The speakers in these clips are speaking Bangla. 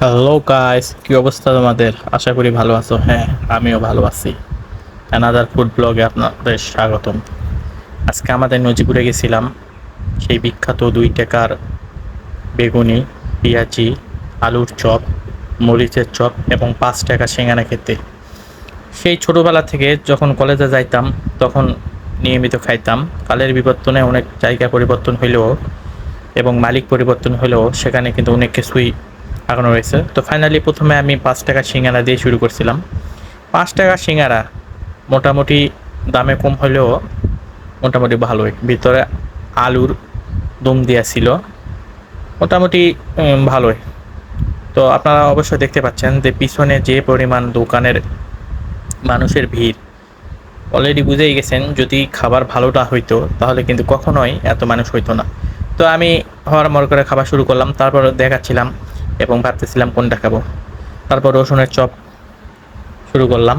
হ্যালো গাইস কি অবস্থা তোমাদের? আশা করি ভালো আছো। হ্যাঁ আমিও ভালো আছি। অ্যানাদার ফুড ব্লগে আপনাদের স্বাগতম। আজকে আমাদের নজিপুরে গেছিলাম। সেই বিখ্যাত দুই টাকার বেগুনি, পেঁয়াজি, আলুর চপ, মরিচের চপ এবং পাঁচ টাকা সিঙ্গানা খেতে। সেই ছোটোবেলা থেকে যখন কলেজে যাইতাম, তখন নিয়মিত খাইতাম। কালের বিবর্তনে অনেক জায়গা পরিবর্তন হইলেও এবং মালিক পরিবর্তন হলেও সেখানে কিন্তু অনেক কিছুই এখনও রয়েছে। তো ফাইনালি প্রথমে আমি পাঁচ টাকা সিঙ্গারা দিয়ে শুরু করছিলাম। পাঁচ টাকা সিঙ্গারা মোটামুটি দামে কম হলেও মোটামুটি ভালোই। ভিতরে আলুর দম দেওয়া ছিল। মোটামুটি ভালোই। তো আপনারা অবশ্যই দেখতে পাচ্ছেন যে পিছনে যে পরিমাণ দোকানের মানুষের ভিড় অলরেডি বুঝেই গেছেন যদি খাবার ভালোটা হইতো তাহলে কিন্তু কখনোই এত মানুষ হইতো না। তো আমি হওয়ার মর করে খাবার শুরু করলাম, তারপর দেখাচ্ছিলাম এবং ভাবতেছিলাম কোনটা খাব। তারপর রসুনের চপ শুরু করলাম।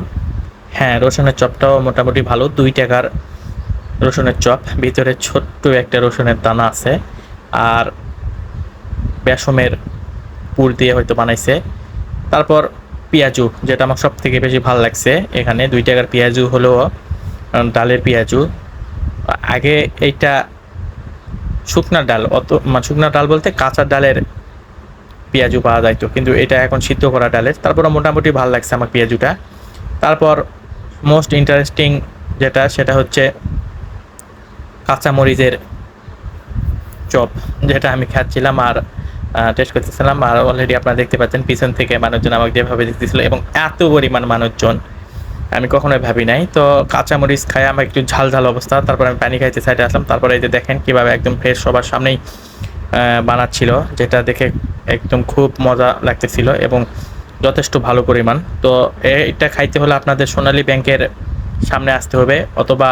হ্যাঁ রসুনের চপটাও মোটামুটি ভালো, দুই টাকার রসুনের চপ। ভিতরে ছোট্ট একটা রসুনের দানা আছে আর বেসমের পুর দিয়ে হয়তো বানাইছে। তারপর পেঁয়াজু, যেটা আমার সব থেকে বেশি ভালো লাগছে এখানে, দুই টাকার পেঁয়াজু হলো ডালের পেঁয়াজু। আগে এইটা শুকনা ডাল, অত মানে শুকনা ডাল বলতে কাঁচা ডালের পেঁয়াজু পাওয়া যাইতো কিন্তু এটা এখন সিদ্ধ করা ডালের। তারপর মোটামুটি ভালো লাগছে আমার পেঁয়াজুটা। তারপর মোস্ট ইন্টারেস্টিং যেটা, সেটা হচ্ছে কাঁচামরিচের চপ, যেটা আমি খাচ্ছিলাম আর টেস্ট করতেছিলাম। আর অলরেডি আপনারা দেখতে পাচ্ছেন, পিছন থেকে মানুষজন আমাকে যেভাবে দেখতেছিল এবং এত পরিমাণ মানুষজন, আমি কখনোই ভাবি নাই। তো কাঁচামরিচ খাই আমার একটু ঝাল ঝাল অবস্থা। তারপর আমি পানি খাইতে সাইডে আসলাম। তারপরে এই যে দেখেন কীভাবে একদম ফ্রেশ সবার সামনেই বানাচ্ছিল, যেটা দেখে একদম খুব মজা লাগতেছিল এবং যথেষ্ট ভালো পরিমাণ। তো এটা খাইতে হলে আপনাদের সোনালী ব্যাংকের সামনে আসতে হবে অথবা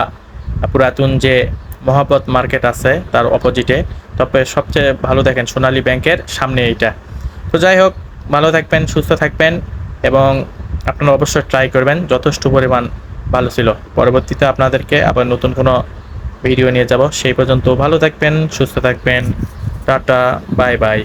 পুরাতন যে মহাবত মার্কেট আছে, তার অপোজিটে তবে সবচেয়ে ভালো দেখেন সোনালী ব্যাংকের সামনে এইটা। তো যাই হোক, ভালো থাকবেন, সুস্থ থাকবেন এবং আপনারা অবশ্যই ট্রাই করবেন। যথেষ্ট পরিমাণ ভালো ছিল। পরবর্তীতে আপনাদেরকে আবার নতুন কোনো ভিডিও নিয়ে যাব। সেই পর্যন্ত ভালো থাকবেন, সুস্থ থাকবেন। Tata bye bye